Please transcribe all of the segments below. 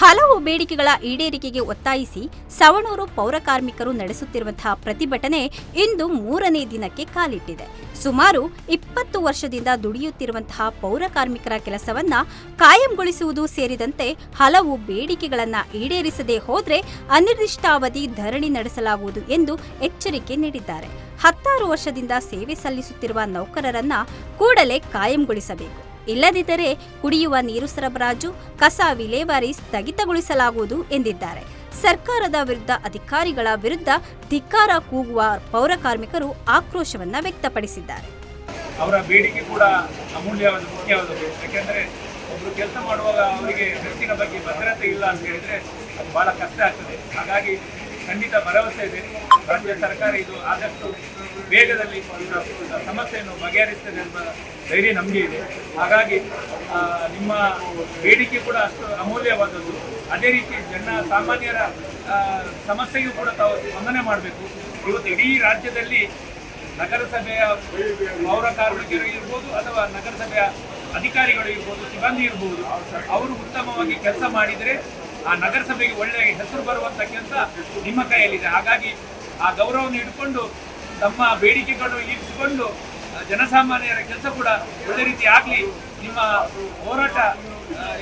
ಹಲವು ಬೇಡಿಕೆಗಳ ಈಡೇರಿಕೆಗೆ ಒತ್ತಾಯಿಸಿ ಸವಣೂರು ಪೌರ ಕಾರ್ಮಿಕರು ನಡೆಸುತ್ತಿರುವಂತಹ ಪ್ರತಿಭಟನೆ ಇಂದು ಮೂರನೇ ದಿನಕ್ಕೆ ಕಾಲಿಟ್ಟಿದೆ. ಸುಮಾರು ಇಪ್ಪತ್ತು ವರ್ಷದಿಂದ ದುಡಿಯುತ್ತಿರುವಂತಹ ಪೌರ ಕಾರ್ಮಿಕರ ಕೆಲಸವನ್ನ ಕಾಯಂಗೊಳಿಸುವುದು ಸೇರಿದಂತೆ ಹಲವು ಬೇಡಿಕೆಗಳನ್ನ ಈಡೇರಿಸದೆ ಹೋದ್ರೆ ಅನಿರ್ದಿಷ್ಟಾವಧಿ ಧರಣಿ ನಡೆಸಲಾಗುವುದು ಎಂದು ಎಚ್ಚರಿಕೆ ನೀಡಿದ್ದಾರೆ. ಹತ್ತಾರು ವರ್ಷದಿಂದ ಸೇವೆ ಸಲ್ಲಿಸುತ್ತಿರುವ ನೌಕರರನ್ನ ಕೂಡಲೇ ಕಾಯಂಗೊಳಿಸಬೇಕು. ಇಲ್ಲದಿದ್ದರೆ ಕುಡಿಯುವ ನೀರು ಸರಬರಾಜು, ಕಸ, ವಿಲೇವಾರಿ ಸ್ಥಗಿತಗೊಳಿಸಲಾಗುವುದು ಎಂದಿದ್ದಾರೆ. ಸರ್ಕಾರದ ವಿರುದ್ಧ ಅಧಿಕಾರಿಗಳ ವಿರುದ್ಧ ಧಿಕ್ಕಾರ ಕೂಗುವ ಪೌರ ಕಾರ್ಮಿಕರು ಆಕ್ರೋಶವನ್ನ ವ್ಯಕ್ತಪಡಿಸಿದ್ದಾರೆ. ಅವರ ಬೇಡಿಕೆ ಕೂಡ ಅಮೂಲ್ಯವಾದ, ಮುಖ್ಯವಾದದ್ದು. ಯಾಕೆಂದರೆ ಒಬ್ಬರು ಕೆಲಸ ಮಾಡುವಾಗ ಅವರಿಗೆ ಹೆಚ್ಚಿನ ಬಗ್ಗೆ ಭದ್ರತೆ ಇಲ್ಲ ಅಂತ ಹೇಳಿದ್ರೆ ಅದು ಬಹಳ ಕಷ್ಟ ಆಗ್ತದೆ. ಹಾಗಾಗಿ ಖಂಡಿತ ಭರವಸೆ ಇದೆ. ರಾಜ್ಯ ಸರ್ಕಾರ ಇದು ಆದಷ್ಟು ವೇಗದಲ್ಲಿ ಸಮಸ್ಯೆಯನ್ನು ಬಗೆಹರಿಸ್ತದೆ ಎಂಬ ಧೈರ್ಯ ನಮಗೆ ಇದೆ. ಹಾಗಾಗಿ ನಿಮ್ಮ ಬೇಡಿಕೆ ಕೂಡ ಅಷ್ಟು ಅಮೂಲ್ಯವಾದದ್ದು. ಅದೇ ರೀತಿ ಜನ ಸಾಮಾನ್ಯರ ಸಮಸ್ಯೆಯೂ ಕೂಡ ತಾವು ಸ್ಪಂದನೆ ಮಾಡಬೇಕು. ಇವತ್ತು ಇಡೀ ರಾಜ್ಯದಲ್ಲಿ ನಗರಸಭೆಯ ಪೌರ ಕಾರ್ಮಿಕರು ಇರ್ಬೋದು ಅಥವಾ ನಗರಸಭೆಯ ಅಧಿಕಾರಿಗಳು ಇರ್ಬೋದು, ಸಿಬ್ಬಂದಿ ಇರ್ಬೋದು, ಅವರು ಉತ್ತಮವಾಗಿ ಕೆಲಸ ಮಾಡಿದರೆ ಆ ನಗರಸಭೆಗೆ ಒಳ್ಳೆಯ ಹೆಸರು ಬರುವಂಥ ಕೆಲಸ ನಿಮ್ಮ ಕೈಯಲ್ಲಿದೆ. ಹಾಗಾಗಿ ಆ ಗೌರವವನ್ನು ಇಟ್ಕೊಂಡು ತಮ್ಮ ಬೇಡಿಕೆಗಳು ಇರಿಸಿಕೊಂಡು ಜನಸಾಮಾನ್ಯರ ಕೆಲಸ ಕೂಡ ಒಳ್ಳೆ ರೀತಿ ಆಗಲಿ, ನಿಮ್ಮ ಹೋರಾಟ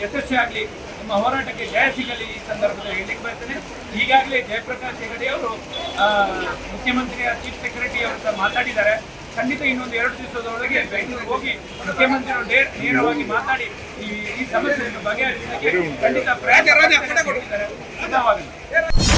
ಯಶಸ್ವಿ ಆಗಲಿ, ನಿಮ್ಮ ಹೋರಾಟಕ್ಕೆ ಜಯ ಸಿಗಲಿ ಈ ಸಂದರ್ಭದಲ್ಲಿ ಹೇಳಿಕ್ಕೆ ಬರ್ತೇನೆ ಈಗಾಗಲೇ ಜಯಪ್ರಕಾಶ್ ಹೆಗಡೆ ಅವರು ಮುಖ್ಯಮಂತ್ರಿಯ ಚೀಫ್ ಸೆಕ್ರೆಟರಿ ಅವರ ಮಾತಾಡಿದ್ದಾರೆ. ಖಂಡಿತ ಇನ್ನೊಂದು ಎರಡು ದಿವಸದೊಳಗೆ ಬೆಂಗಳೂರಿಗೆ ಹೋಗಿ ಮುಖ್ಯಮಂತ್ರಿಗಳು ನೇರ ನೇರವಾಗಿ ಮಾತಾಡಿ ಈ ಈ ಸಮಸ್ಯೆಯನ್ನು ಬಗೆಹರಿಸಲಿಕ್ಕೆ ಖಂಡಿತ ಪ್ರಯತ್ನ